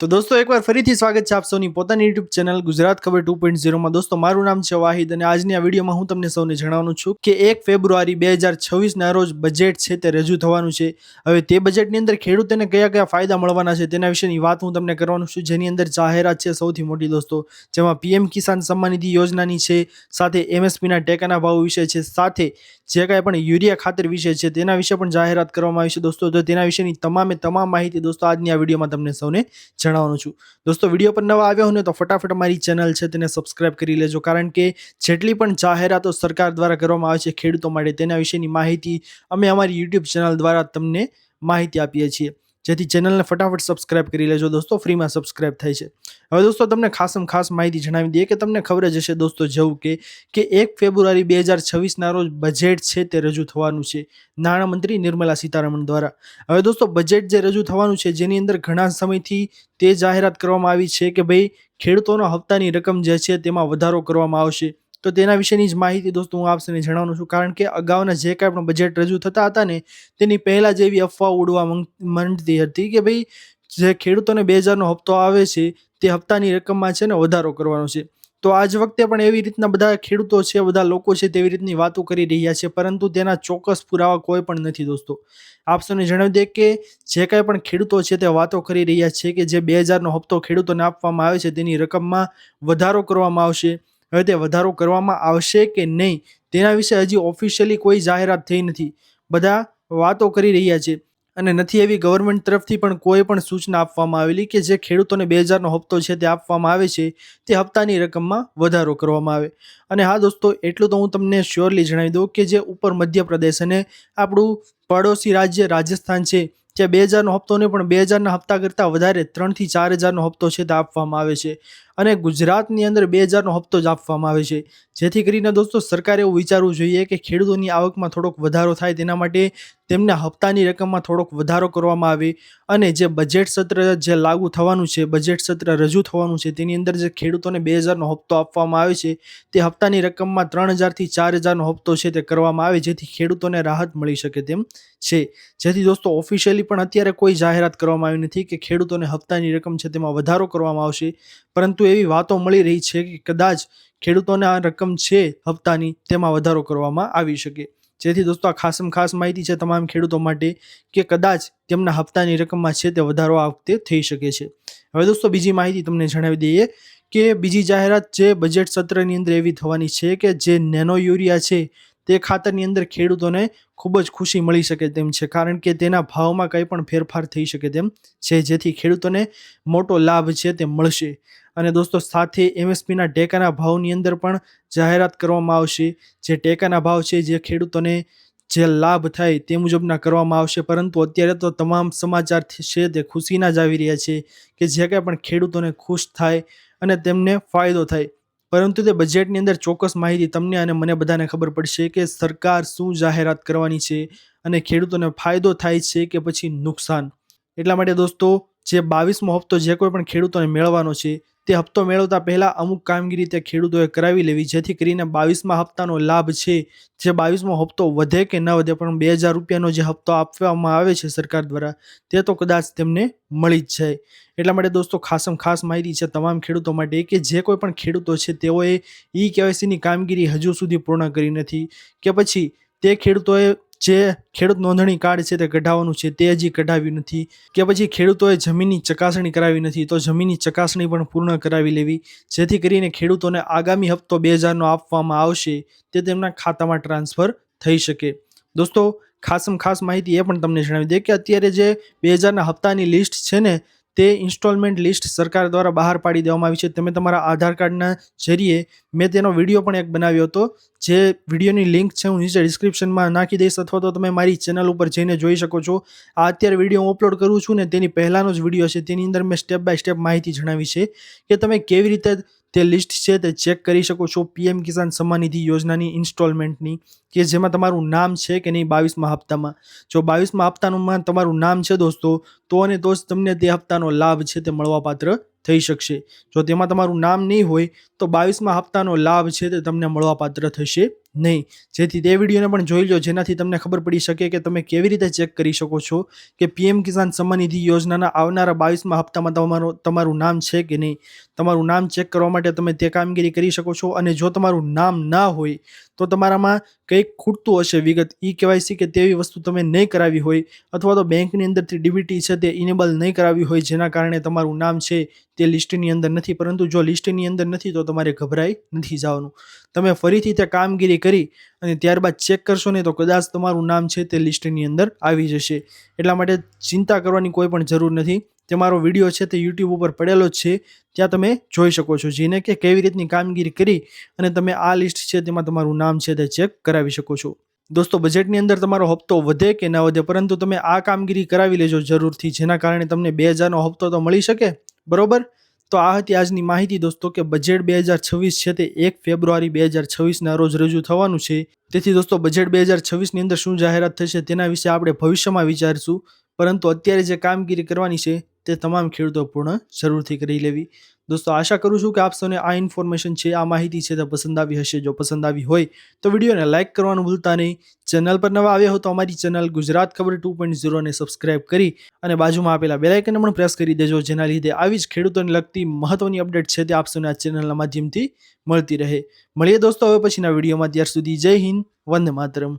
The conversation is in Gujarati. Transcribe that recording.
તો દોસ્તો, એકવાર ફરીથી સ્વાગત છે આપ સૌની પોતાની યુટ્યુબ ચેનલ ગુજરાત ખબર ટુ પોઈન્ટ ઝીરોમાં. દોસ્તો, મારું નામ છે વાહિદ અને આજની આ વિડીયોમાં હું તમને સૌને જણાવવાનું છું કે એક ફેબ્રુઆરી બે હજાર છવ્વીસના રોજ બજેટ છે તે રજૂ થવાનું છે. હવે તે બજેટની અંદર ખેડૂતોને કયા કયા ફાયદા મળવાના છે તેના વિશેની વાત હું તમને કરવાનું છું. જેની અંદર જાહેરાત છે સૌથી મોટી દોસ્તો, જેમાં પીએમ કિસાન સન્માન નિધિ યોજનાની છે, સાથે એમએસપીના ટેકાના ભાવ વિશે છે, સાથે જે કાંઈ પણ યુરિયા ખાતર વિશે છે તેના વિશે પણ જાહેરાત કરવામાં આવી છે દોસ્તો. તો તેના વિશેની તમામે તમામ માહિતી દોસ્તો આજની આ વિડીયોમાં તમને સૌને જણાવવાનું છું. દોસ્તો, વીડિયો પર નવા આવ્યા હોય ને તો ફટાફટ અમારી ચેનલ છે તેને સબસ્ક્રાઇબ કરી લેજો, કારણ કે જેટલી પણ જાહેરાતો સરકાર દ્વારા કરવામાં આવે છે ખેડૂતો માટે તેના વિશેની માહિતી અમે અમારી યુટ્યુબ ચેનલ દ્વારા તમને માહિતી આપીએ છીએ. જેથી ચેનલને ફટાફટ સબસ્ક્રાઇબ કરી લેજો દોસ્તો, ફ્રીમાં સબસ્ક્રાઇબ થાય છે. હવે દોસ્તો, તમને ખાસમ ખાસ માહિતી જણાવી દઈએ કે તમને ખબર જ હશે દોસ્તો જેવું કે કે એક ફેબ્રુઆરી બે હજાર છવ્વીસના રોજ બજેટ છે તે રજૂ થવાનું છે નાણામંત્રી નિર્મલા સીતારમણ દ્વારા. હવે દોસ્તો બજેટ જે રજૂ થવાનું છે જેની અંદર ઘણા સમયથી તે જાહેરાત કરવામાં આવી છે કે ભાઈ ખેડૂતોના હપ્તાની રકમ જે છે તેમાં વધારો કરવામાં આવશે. તો તેના વિશેની જ માહિતી દોસ્તો હું આપને જણાવવાનું છું. કારણ કે અગાઉના જે કાંઈ પણ બજેટ રજૂ થતા હતા ને, તેની પહેલાં જ એવી અફવા ઉડવા માંડતી હતી કે ભાઈ, જે ખેડૂતોને બે હજારનો હપ્તો આવે છે, તે હપ્તાની રકમમાં છે ને વધારો કરવાનો છે. તો આજ વખતે પણ એવી રીતના બધા ખેડૂતો છે, બધા લોકો છે તેવી રીતની વાતો કરી રહ્યા છે, પરંતુ તેના ચોક્કસ પુરાવા કોઈ પણ નથી દોસ્તો. આપ સૌને જણાવી દે કે જે કાંઈ પણ ખેડૂતો છે તે વાતો કરી રહ્યા છે કે જે બે હજારનો હપ્તો ખેડૂતોને આપવામાં આવે છે, તેની રકમમાં વધારો કરવામાં આવશે. તે વધારો કરવામાં આવશે કે નહીં? તેના વિશે હજી ઓફિશિયલી કોઈ જાહેરાત થઈ નથી. બધા વાતો કરી રહ્યા છે. અને નથી એવી ગવર્મેન્ટ તરફથી પણ કોઈ પણ સૂચના આપવામાં આવેલી કે જે ખેડૂતોને બે હજારનો હપ્તો છે તે આપવામાં આવે છે, તે હપ્તાની રકમમાં વધારો કરવામાં આવે. અને હા દોસ્તો, એટલું તો હું તમને શ્યોરલી જણાવી દઉં કે જે ઉપર મધ્યપ્રદેશ અને આપણું પડોશી રાજ્ય રાજસ્થાન છે, ત્યાં બે હજારનો હપ્તો ને પણ બે હજારના હપ્તા કરતાં વધારે ત્રણથી ચાર હજારનો હપ્તો છે તે આપવામાં આવે છે. અને ગુજરાતની અંદર બે હજારનો હપ્તો જ આપવામાં આવે છે. જેથી કરીને દોસ્તો, સરકારે એવું વિચારવું જોઈએ કે ખેડૂતોની આવકમાં થોડોક વધારો થાય તેના માટે તેમના હપ્તાની રકમમાં થોડોક વધારો કરવામાં આવે અને જે બજેટ સત્ર જે લાગુ થવાનું છે બજેટ સત્ર રજૂ થવાનું છે, તેની અંદર જે ખેડૂતોને બે હજારનો હપ્તો આપવામાં આવે છે, તે હપ્તાની રકમમાં ત્રણ હજારથી ચાર હજારનો હપ્તો છે તે કરવામાં આવે, જેથી ખેડૂતોને રાહત મળી શકે તેમ છે. જેથી દોસ્તો ઓફિશિયલી પણ અત્યારે કોઈ જાહેરાત કરવામાં આવી નથી કે ખેડૂતોને હપ્તાની રકમ છે તેમાં વધારો કરવામાં આવશે. પરંતુ એવી વાતો મળી રહી છે કે કદાચ ખેડૂતોને આ રકમ છે હપ્તાની તેમાં વધારો કરવામાં આવી શકે. જેથી દોસ્તો આ ખાસમ ખાસ માહિતી છે તમામ ખેડૂતો માટે કે કદાચ તેમના હપ્તાની રકમમાં છે તે વધારો આ વખતે થઈ શકે છે. હવે દોસ્તો બીજી માહિતી તમને જણાવી દઈએ કે બીજી જાહેરાત જે બજેટ સત્રની અંદર એવી થવાની છે કે જે નેનો યુરિયા છે તે ખાતરની અંદર ખેડૂતોને ખૂબ જ ખુશી મળી શકે તેમ છે. કારણ કે તેના ભાવમાં કંઈ પણ ફેરફાર થઈ શકે તેમ છે. જેથી ખેડૂતોને મોટો લાભ છે તે મળશે. અને દોસ્તો, સાથે એમએસપીના ટેકાના ભાવની અંદર પણ જાહેરાત કરવામાં આવશે. જે ટેકાના ભાવ છે, જે ખેડૂતોને જે લાભ થાય તે મુજબના કરવામાં આવશે. પરંતુ અત્યારે તો તમામ સમાચાર છે તે ખુશીના જ આવી રહ્યા છે કે જે કાંઈ પણ ખેડૂતોને ખુશ થાય અને તેમને ફાયદો થાય. પરંતુ તે બજેટની અંદર ચોક્કસ માહિતી તમને અને મને બધાને ખબર પડશે કે સરકાર શું જાહેરાત કરવાની છે અને ખેડૂતોને ફાયદો થાય છે કે પછી નુકસાન. એટલા માટે દોસ્તો, જે બાવીસમો હપ્તો જે કોઈ પણ ખેડૂતોને મેળવવાનો છે તે હપ્તો મેળવતા પહેલાં અમુક કામગીરી તે ખેડૂતોએ કરાવી લેવી, જેથી કરીને બાવીસમા હપ્તાનો લાભ છે. જે બાવીસમો હપ્તો વધે કે ન વધે પણ બે હજાર રૂપિયાનો જે હપ્તો આપવામાં આવે છે સરકાર દ્વારા, તે તો કદાચ તેમને મળી જ જાય. એટલા માટે દોસ્તો, ખાસમ ખાસ માહિતી છે તમામ ખેડૂતો માટે કે જે કોઈ પણ ખેડૂતો છે તેઓએ ઈ કેવાયસીની કામગીરી હજુ સુધી પૂર્ણ કરી નથી. કે પછી તે ખેડૂતોએ જે ખેડૂત નોંધણી કાર્ડ છે તે કઢાવવાનું છે તે હજી કઢાવ્યું નથી. કે પછી ખેડૂતોએ જમીનની ચકાસણી કરાવી નથી તો જમીનની ચકાસણી પણ પૂર્ણ કરાવી લેવી. જેથી કરીને ખેડૂતોને આગામી હપ્તો બે હજારનો આપવામાં આવશે તે તેમના ખાતામાં ટ્રાન્સફર થઈ શકે. દોસ્તો, ખાસમાં ખાસ માહિતી એ પણ તમને જણાવી દે કે અત્યારે જે બે હજારના હપ્તાની લિસ્ટ છે ને તે ઇન્સ્ટોલમેન્ટ લિસ્ટ સરકાર દ્વારા બહાર પાડી દેવામાં આવી છે. તમે તમારા આધાર કાર્ડના જરીએ મેં તેનો વીડિયો પણ એક બનાવ્યો હતો, જે વિડીયોની લિંક છે હું નીચે ડિસ્ક્રિપ્શનમાં નાખી દઈશ અથવા તો તમે મારી ચેનલ ઉપર જઈને જોઈ શકો છો. આ અત્યારે વીડિયો હું અપલોડ કરું છું ને તેની પહેલાંનો જ વીડિયો છે તેની અંદર મેં સ્ટેપ બાય સ્ટેપ માહિતી જણાવી છે કે તમે કેવી રીતે તે લિસ્ટ છે તે ચેક કરી શકો છો પીએમ કિસાન સન્માન નિધિ યોજનાની ઇન્સ્ટોલમેન્ટની, કે જેમાં તમારું નામ છે કે નહીં બાવીસમાં હપ્તામાં. જો બાવીસમાં હપ્તાનું તમારું નામ છે દોસ્તો, તો અને તો જ તમને તે હપ્તાનો લાભ છે તે મળવાપાત્ર થઈ શકશે. જો તેમાં તમારું નામ નહીં હોય, તો બાવીસમાં હપ્તાનો લાભ છે તે તમને મળવાપાત્ર થશે નહીં. જેથી તે વિડીયોને પણ જોઈ લો, જેનાથી તમને ખબર પડી શકે કે તમે કેવી રીતે ચેક કરી શકો છો કે પીએમ કિસાન સન્માન નિધિ યોજનાના આવનારા બાવીસમાં હપ્તામાં તમારું તમારું નામ છે કે નહીં. તમારું નામ ચેક કરવા માટે તમે તે કામગીરી કરી શકો છો અને જો તમારું નામ ના હોય, તો તમારામાં કંઈક ખૂટતું હશે વિગત. ઈ કેવાયસી કે તેવી વસ્તુ તમે નહીં કરાવી હોય અથવા તો બેંકની અંદરથી ડીબીટી છે તે ઇનેબલ નહીં કરાવી હોય, જેના કારણે તમારું નામ છે તે લિસ્ટની અંદર નથી. પરંતુ જો લિસ્ટની અંદર નથી, તો તમારે ગભરાઈ નથી જવાનું. તમે ફરીથી તે કામગીરી કરી અને ત્યારબાદ ચેક કરશો ને તો કદાચ તમારું નામ છે તે લિસ્ટની અંદર આવી જશે. એટલા માટે ચિંતા કરવાની કોઈ પણ જરૂર નથી. તે મારો વીડિયો છે તે યુટ્યુબ ઉપર પડેલો જ છે. ત્યાં તમે જોઈ શકો છો જેને કે કેવી રીતની કામગીરી કરી અને તમે આ લિસ્ટ છે તેમાં તમારું નામ છે તે ચેક કરાવી શકો છો. દોસ્તો, બજેટની અંદર તમારો હપ્તો વધે કે ના વધે, પરંતુ તમે આ કામગીરી કરાવી લેજો જરૂરથી, જેના કારણે તમને બે હજારનો હપ્તો તો મળી શકે. બરોબર? તો આ હતી આજની માહિતી દોસ્તો કે બજેટ બે હજાર છવ્વીસ છે તે એક ફેબ્રુઆરી બે હજાર છવ્વીસના રોજ રજૂ થવાનું છે. તેથી દોસ્તો બજેટ બે હજાર છવ્વીસની અંદર શું જાહેરાત થશે તેના વિશે આપણે ભવિષ્યમાં વિચારશું. પરંતુ અત્યારે જે કામગીરી કરવાની છે તે તમામ ખેડૂતો પૂર્ણ જરૂરથી કરી લેવી. દોસ્તો, આશા કરું છું કે આપ આ ઇન્ફોર્મેશન છે, આ માહિતી છે તે પસંદ આવી હશે. જો પસંદ આવી હોય તો વિડીયોને લાઇક કરવાનું ભૂલતા નહીં. ચેનલ પર નવા આવ્યા હો તો અમારી ચેનલ ગુજરાત ખબર ટુ પોઈન્ટ ઝીરોને સબસ્ક્રાઇબ કરી અને બાજુમાં આપેલા બેલાઇકનને પણ પ્રેસ કરી દેજો, જેના લીધે આવી જ ખેડૂતોને લગતી મહત્વની અપડેટ છે તે આપ આ ચેનલના માધ્યમથી મળતી રહે. મળીએ દોસ્તો, હવે પછીના વિડીયોમાં. ત્યાર સુધી જય હિન્દ, વંદે માતરમ.